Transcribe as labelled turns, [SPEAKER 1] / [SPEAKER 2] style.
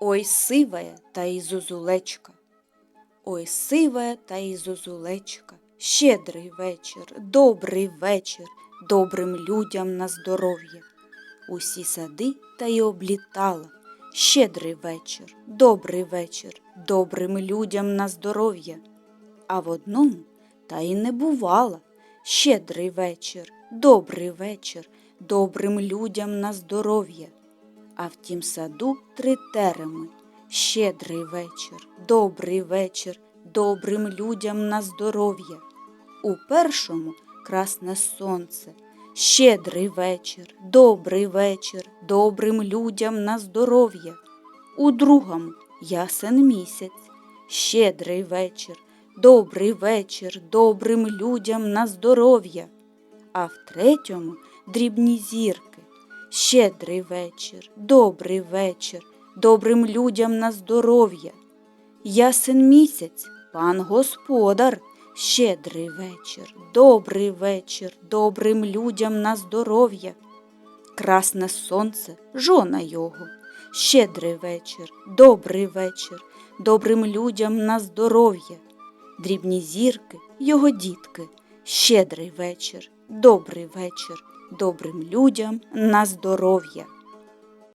[SPEAKER 1] Ой, сивая та й зозулечка. Ой, сивая та й зозулечка. Щедрий вечір, добрий вечір, добрим людям на здоров'я. Усі сади та й облітала. Щедрий вечір, добрий вечір, добрим людям на здоров'я. А в одному та й не бувала. Щедрий вечір, добрий вечір, добрим людям на здоров'я. А в тім саду три тереми. Щедрий вечір, добрий вечір, добрим людям на здоров'я. У першому красне сонце. Щедрий вечір, добрий вечір, добрим людям на здоров'я. У другому ясен місяць. Щедрий вечір, добрий вечір, добрим людям на здоров'я. А в третьому дрібні зірки. Щедрий вечір, добрий вечір, добрим людям на здоров'я. Ясен місяць, пан господар, щедрий вечір, добрий вечір, добрим людям на здоров'я. Красне сонце, жона його, щедрий вечір, добрий вечір, добрим людям на здоров'я. Дрібні зірки, його дітки, щедрий вечір, добрий вечір, добрим людям на здоров'я.